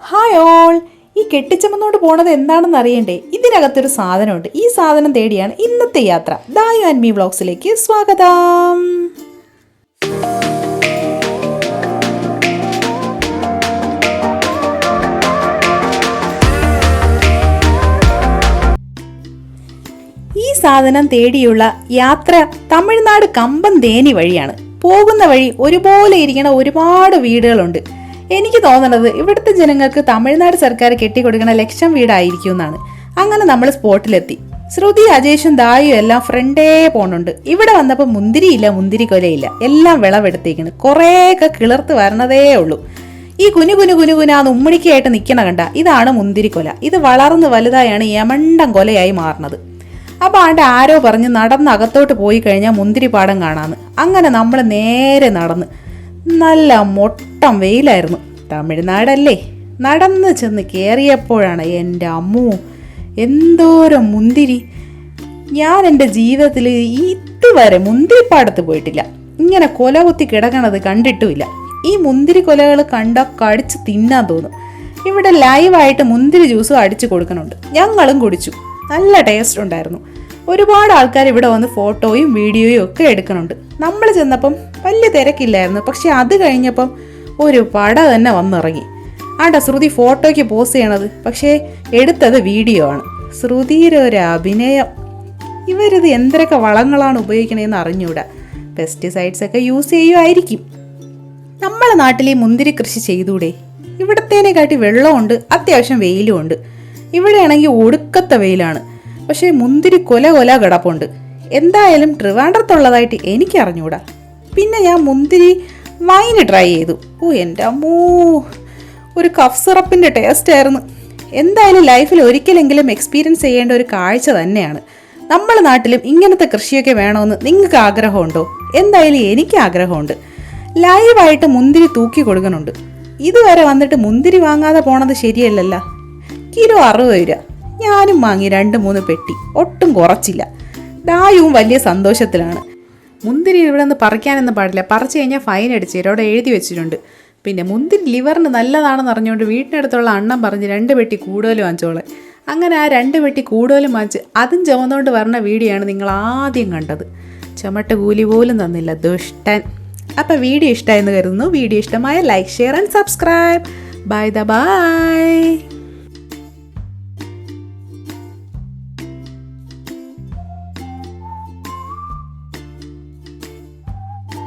Hi all. ഈ കെട്ടിച്ചമന്നോട് പോണത് എന്താണെന്ന് അറിയണ്ടേ? ഇതിനകത്തൊരു സാധനമുണ്ട്. ഈ സാധനം തേടിയാണ് ഇന്നത്തെ യാത്ര. ദായു ആൻഡ് മീ വ്ളോഗ്സിലേക്ക് സ്വാഗതം. ഈ സാധനം തേടിയുള്ള യാത്ര തമിഴ്നാട് കമ്പം തേനി വഴിയാണ്. പോകുന്ന വഴി ഒരുപോലെ ഇരിക്കണ ഒരുപാട് വീടുകളുണ്ട്. എനിക്ക് തോന്നുന്നത് ഇവിടുത്തെ ജനങ്ങൾക്ക് തമിഴ്നാട് സർക്കാർ കെട്ടിക്കൊടുക്കുന്ന ലക്ഷം വീടായിരിക്കും എന്നാണ്. അങ്ങനെ നമ്മൾ സ്പോട്ടിലെത്തി. ശ്രുതി അജേഷും ദായും എല്ലാം ഫ്രണ്ടേ പോണുണ്ട്. ഇവിടെ വന്നപ്പോൾ മുന്തിരിയില്ല മുന്തിരി കൊലയില്ല. എല്ലാം വിളവെടുത്തേക്കണ്. കുറേയൊക്കെ കിളിർത്ത് വരണതേ ഉള്ളൂ. ഈ കുനു കുനു കുനു കുനാന്ന് ഉമ്മണിക്കായിട്ട് നിൽക്കണ കണ്ട ഇതാണ് മുന്തിരിക്കൊല ഇത് വളർന്ന് വലുതായാണ് യമണ്ടം കൊലയായി മാറുന്നത് അപ്പോൾ ആണ്ട് ആരോ പറഞ്ഞ് നടന്ന് അകത്തോട്ട് പോയി കഴിഞ്ഞാൽ മുന്തിരിപ്പാടം കാണാന്ന്. അങ്ങനെ നമ്മൾ നേരെ നടന്ന് നല്ല മൊട്ടം വെയിലായിരുന്നു. തമിഴ്നാടല്ലേ? നടന്ന് ചെന്ന് കയറിയപ്പോഴാണ് എന്റെ അമ്മു എന്തോരം മുന്തിരി. ഞാൻ എന്റെ ജീവിതത്തിൽ ഇതുവരെ മുന്തിരിപ്പാടത്ത് പോയിട്ടില്ല. ഇങ്ങനെ കൊല കുത്തി കിടക്കണത് കണ്ടിട്ടുമില്ല. ഈ മുന്തിരി കൊലകൾ കണ്ട കടിച്ച് തിന്നാൻ തോന്നും. ഇവിടെ ലൈവായിട്ട് മുന്തിരി ജ്യൂസും അടിച്ചു കൊടുക്കണുണ്ട്. ഞങ്ങളും കുടിച്ചു. നല്ല ടേസ്റ്റ് ഉണ്ടായിരുന്നു. ഒരുപാട് ആൾക്കാർ ഇവിടെ വന്ന് ഫോട്ടോയും വീഡിയോയും ഒക്കെ എടുക്കുന്നുണ്ട്. നമ്മൾ ചെന്നപ്പം വലിയ തിരക്കില്ലായിരുന്നു. പക്ഷെ അത് കഴിഞ്ഞപ്പം ഒരു പട തന്നെ വന്നിറങ്ങി. ആണ്ട ശ്രുതി ഫോട്ടോയ്ക്ക് പോസ് ചെയ്യണത്. പക്ഷേ എടുത്തത് വീഡിയോ ആണ്. ശ്രുതിയുടെ ഒരു അഭിനയം. ഇവരിത് എന്തൊക്കെ വളങ്ങളാണ് ഉപയോഗിക്കണതെന്ന് അറിഞ്ഞൂടാ. പെസ്റ്റിസൈഡ്സ് ഒക്കെ യൂസ് ചെയ്യുമായിരിക്കും നമ്മളെ നാട്ടിൽ ഈ മുന്തിരി കൃഷി ചെയ്തൂടെ? ഇവിടത്തേനെ കാട്ടി വെള്ളമുണ്ട് അത്യാവശ്യം വെയിലും ഉണ്ട്. ഇവിടെയാണെങ്കിൽ ഒടുക്കത്തെ വെയിലാണ്. പക്ഷേ മുന്തിരി കൊല കൊല കിടപ്പുണ്ട്. എന്തായാലും ട്രിവാൻഡ്രത്തുള്ളതായിട്ട് എനിക്ക് അറിഞ്ഞൂടാ പിന്നെ ഞാൻ മുന്തിരി വൈന് ട്രൈ ചെയ്തു. ഓ എന്റെ അമ്മൂ. ഒരു കഫ് സിറപ്പിന്റെ ടേസ്റ്റ് ആയിരുന്നു. എന്തായാലും ലൈഫിൽ ഒരിക്കലെങ്കിലും എക്സ്പീരിയൻസ് ചെയ്യേണ്ട ഒരു കാഴ്ച തന്നെയാണ്. നമ്മുടെ നാട്ടിലും ഇങ്ങനത്തെ കൃഷിയൊക്കെ വേണമെന്ന് നിങ്ങൾക്ക് ആഗ്രഹമുണ്ടോ? എന്തായാലും എനിക്ക് ആഗ്രഹമുണ്ട്. ലൈവായിട്ട് മുന്തിരി തൂക്കി കൊടുക്കുന്നുണ്ട്. ഇതുവരെ വന്നിട്ട് മുന്തിരി വാങ്ങാതെ പോണത് ശരിയല്ലല്ല. കിലോ അറുപത് രൂപ. ഞാനും വാങ്ങി രണ്ട് മൂന്ന് പെട്ടി. ഒട്ടും കുറച്ചില്ല. ദായുവും വലിയ സന്തോഷത്തിലാണ്. മുന്തിരി ഇവിടെ നിന്ന് പറിക്കാനൊന്നും പാടില്ല. പറിച്ചു കഴിഞ്ഞാൽ ഫൈൻ അടിച്ച് ഇവിടെ എഴുതി വെച്ചിട്ടുണ്ട്. പിന്നെ മുന്തിരി ലിവറിന് നല്ലതാണെന്ന് അറിഞ്ഞുകൊണ്ട് വീട്ടിനടുത്തുള്ള അണ്ണം പറഞ്ഞ് രണ്ട് പെട്ടി കൂടുതൽ വാങ്ങിച്ചോളെ. അങ്ങനെ ആ രണ്ട് പെട്ടി കൂടുതലും വാങ്ങിച്ച് അതും ചുമന്നുകൊണ്ട് വരുന്ന വീഡിയോ ആണ് നിങ്ങൾ ആദ്യം കണ്ടത്. ചുമട്ട് കൂലി പോലും തന്നില്ല. ദുഷ്ടൻ. അപ്പോൾ വീഡിയോ ഇഷ്ടമായെന്ന് കരുതുന്നു. വീഡിയോ ഇഷ്ടമായ like share and subscribe bye the bye